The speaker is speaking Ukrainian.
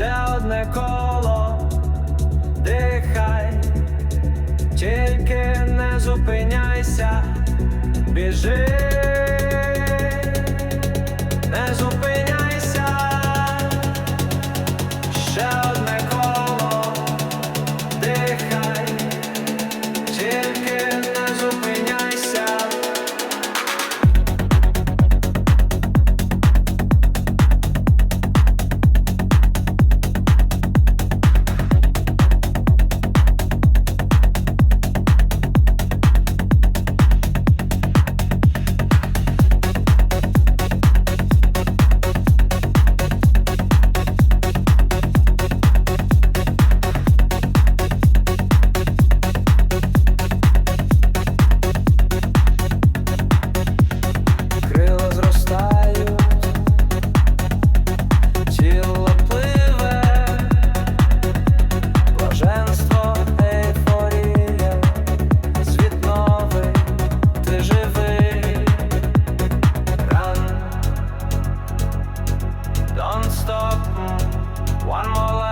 ще одне коло, дихай, тільки не зупиняйся, біжи. One more